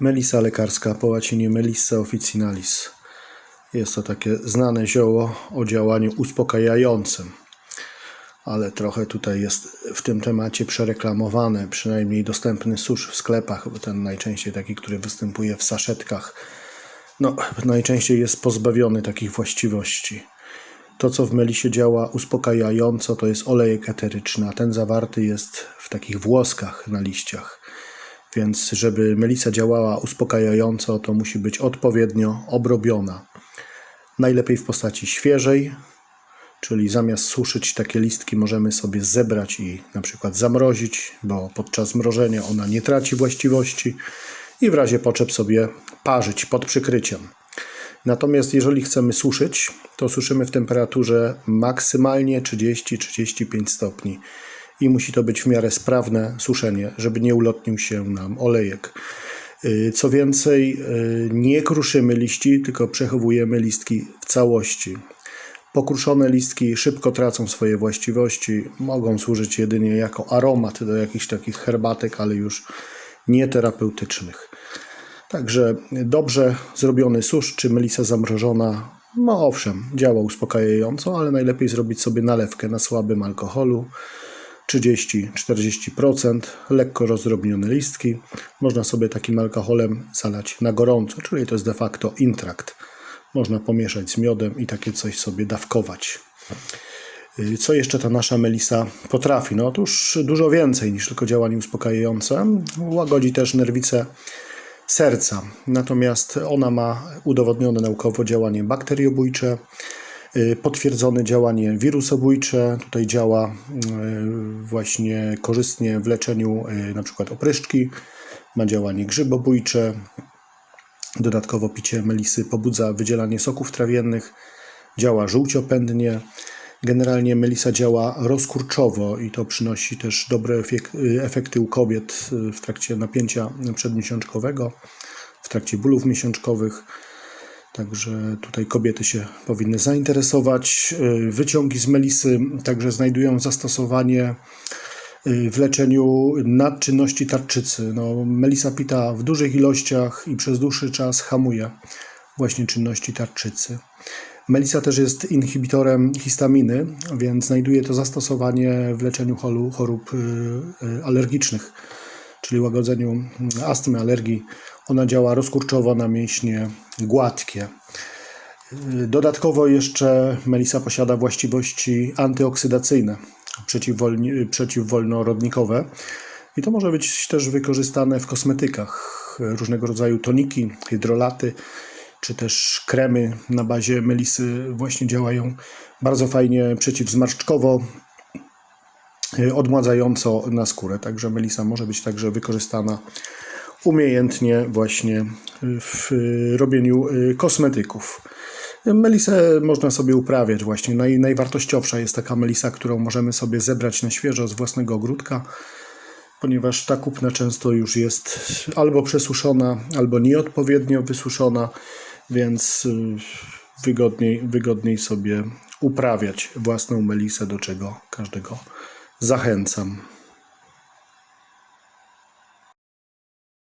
Melisa lekarska, po łacinie Melissa officinalis. Jest to takie znane zioło o działaniu uspokajającym, ale trochę tutaj jest w tym temacie przereklamowane, przynajmniej dostępny susz w sklepach, bo ten najczęściej taki, który występuje w saszetkach, no najczęściej jest pozbawiony takich właściwości. To, co w melisie działa uspokajająco, to jest olejek eteryczny, a ten zawarty jest w takich włoskach na liściach. Więc żeby melisa działała uspokajająco, to musi być odpowiednio obrobiona. Najlepiej w postaci świeżej, czyli zamiast suszyć takie listki możemy sobie zebrać i na przykład zamrozić, bo podczas mrożenia ona nie traci właściwości i w razie potrzeb sobie parzyć pod przykryciem. Natomiast jeżeli chcemy suszyć, to suszymy w temperaturze maksymalnie 30-35 stopni i musi to być w miarę sprawne suszenie, żeby nie ulotnił się nam olejek. Yy, Co więcej, yy, nie kruszymy liści, tylko przechowujemy listki w całości. Pokruszone listki szybko tracą swoje właściwości, mogą służyć jedynie jako aromat do jakichś takich herbatek, ale już nie terapeutycznych. Także dobrze zrobiony susz czy melisa zamrożona, no owszem, działa uspokajająco, ale najlepiej zrobić sobie nalewkę na słabym alkoholu. 30-40%, lekko rozdrobnione listki. Można sobie takim alkoholem zalać na gorąco, czyli to jest de facto intrakt. Można pomieszać z miodem i takie coś sobie dawkować. Y, Co jeszcze ta nasza melisa potrafi? No otóż dużo więcej niż tylko działanie uspokajające. Łagodzi też nerwice serca. Natomiast ona ma udowodnione naukowo działanie bakteriobójcze, potwierdzone działanie wirusobójcze. Tutaj działa y, właśnie korzystnie w leczeniu y, przykład opryszczki. Ma działanie grzybobójcze. Dodatkowo picie melisy pobudza wydzielanie soków trawiennych, działa żółciopędnie. Generalnie melisa działa rozkurczowo i to przynosi też dobre efek- y, efekty u kobiet y, w trakcie napięcia przedmiesiączkowego, w trakcie bólów miesiączkowych. Także tutaj kobiety się powinny zainteresować. Y, Wyciągi z melisy także znajdują zastosowanie y, w leczeniu nadczynności tarczycy. No, melisa pita w dużych ilościach i przez dłuższy czas hamuje właśnie czynności tarczycy. Melisa też jest inhibitorem histaminy, więc znajduje to zastosowanie w leczeniu chorób y, alergicznych, czyli łagodzeniu mm, astmy, alergii. Ona działa rozkurczowo na mięśnie gładkie. Dodatkowo jeszcze melisa posiada właściwości antyoksydacyjne, przeciwwolnorodnikowe i to może być też wykorzystane w kosmetykach. Różnego rodzaju toniki, hydrolaty czy też kremy na bazie melisy właśnie działają bardzo fajnie przeciwzmarszczkowo, y, odmładzająco na skórę. Także melisa może być także wykorzystana umiejętnie właśnie w y, robieniu y, kosmetyków. Melisę można sobie uprawiać właśnie. Naj, najwartościowsza jest taka melisa, którą możemy sobie zebrać na świeżo z własnego ogródka, ponieważ ta kupna często już jest albo przesuszona, albo nieodpowiednio wysuszona, więc y, wygodniej, wygodniej sobie uprawiać własną melisę, do czego każdego zachęcam.